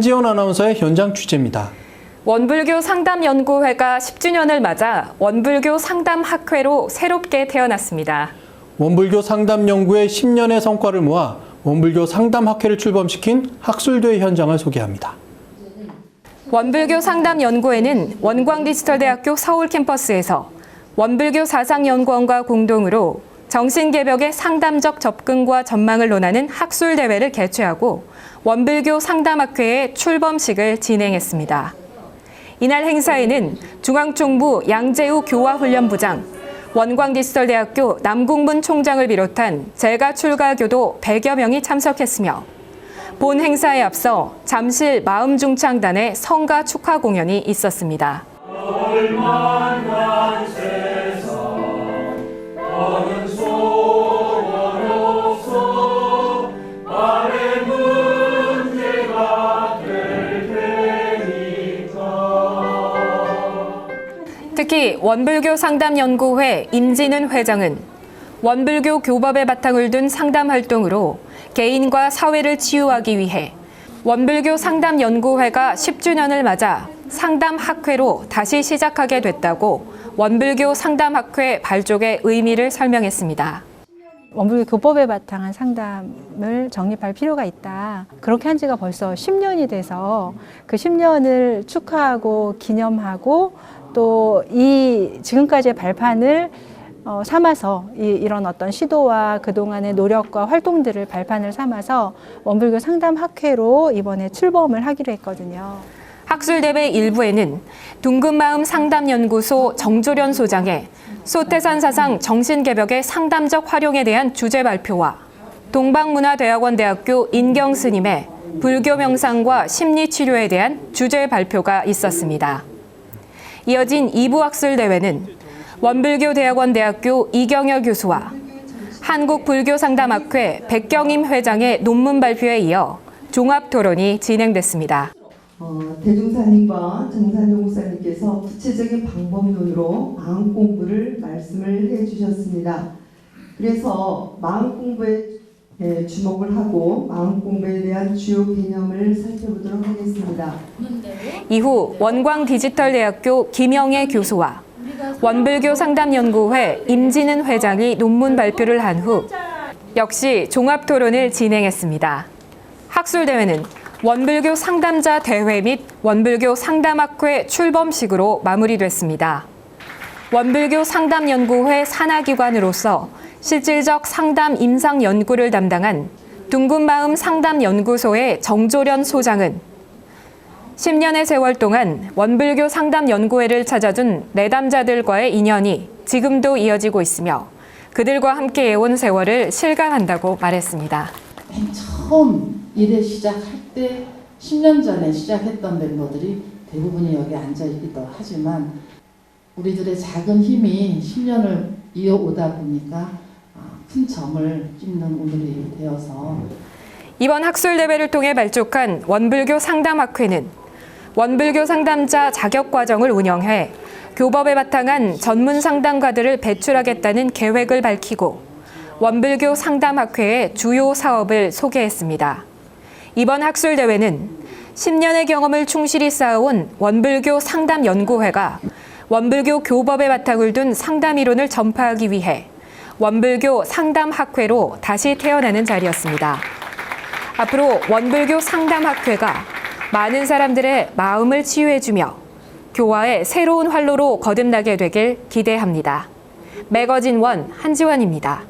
한지연 아나운서의 현장 취재입니다. 원불교 상담연구회가 10주년을 맞아 원불교 상담학회로 새롭게 태어났습니다. 원불교 상담 연구의 10년의 성과를 모아 원불교 상담학회를 출범시킨 학술대 현장을 소개합니다. 원불교 상담연구회는 원광디지털대학교 서울 캠퍼스에서 원불교 사상연구원과 공동으로 정신개벽의 상담적 접근과 전망을 논하는 학술대회를 개최하고 원불교 상담학회의 출범식을 진행했습니다. 이날 행사에는 중앙총부 양재우 교화훈련부장, 원광디지털대학교 남궁문 총장을 비롯한 재가 출가교도 100여 명이 참석했으며 본 행사에 앞서 잠실 마음중창단의 성가 축하 공연이 있었습니다. 특히 원불교 상담연구회 임진은 회장은 원불교 교법의 바탕을 둔 상담 활동으로 개인과 사회를 치유하기 위해 원불교 상담연구회가 10주년을 맞아 상담학회로 다시 시작하게 됐다고 원불교 상담학회 발족의 의미를 설명했습니다. 원불교 교법에 바탕한 상담을 정립할 필요가 있다. 그렇게 한 지가 벌써 10년이 돼서 그 10년을 축하하고 기념하고 또 이 지금까지의 발판을 어, 삼아서 이, 이런 어떤 시도와 그동안의 노력과 활동들을 발판을 삼아서 원불교 상담학회로 이번에 출범을 하기로 했거든요. 학술대회 일부에는 둥근마음 상담연구소 정조련 소장의 소태산 사상 정신개벽의 상담적 활용에 대한 주제 발표와 동방문화대학원 대학교 인경 스님의 불교 명상과 심리치료에 대한 주제 발표가 있었습니다. 이어진 2부 학술 대회는 원불교 대학원 대학교 이경여 교수와 한국불교상담학회 백경임 회장의 논문 발표에 이어 종합 토론이 진행됐습니다. 어, 대종사님과 정산용 목사님께서 구체적인 방법론으로 마음 공부를 말씀을 해주셨습니다. 그래서 마음 공부에 예, 주목을 하고 마음 공부에 대한 주요 개념을 살펴보도록 하겠습니다. 이후 원광디지털대학교 김영애 교수와 원불교 상담연구회 임진은 회장이 논문 발표를 한 후 역시 종합토론을 진행했습니다. 학술대회는 원불교 상담자 대회 및 원불교 상담학회 출범식으로 마무리됐습니다. 원불교 상담연구회 산하기관으로서 실질적 상담 임상 연구를 담당한 둥근마음 상담연구소의 정조련 소장은 10년의 세월 동안 원불교 상담 연구회를 찾아준 내담자들과의 인연이 지금도 이어지고 있으며 그들과 함께 해온 세월을 실감한다고 말했습니다. 맨 처음 일에 시작할 때 10년 전에 시작했던 멤버들이 대부분이 여기 앉아 있기도 하지만 우리들의 작은 힘이 10년을 이어오다 보니까 아, 큰 점을 찍는 오늘이 되어서 이번 학술대회를 통해 발족한 원불교 상담학회는 원불교 상담자 자격 과정을 운영해 교법에 바탕한 전문 상담가들을 배출하겠다는 계획을 밝히고 원불교 상담학회의 주요 사업을 소개했습니다. 이번 학술 대회는 10년의 경험을 충실히 쌓아온 원불교 상담 연구회가 원불교 교법에 바탕을 둔 상담 이론을 전파하기 위해 원불교 상담학회로 다시 태어나는 자리였습니다. 앞으로 원불교 상담학회가 많은 사람들의 마음을 치유해주며 교화의 새로운 활로로 거듭나게 되길 기대합니다. 매거진 원 한지원입니다.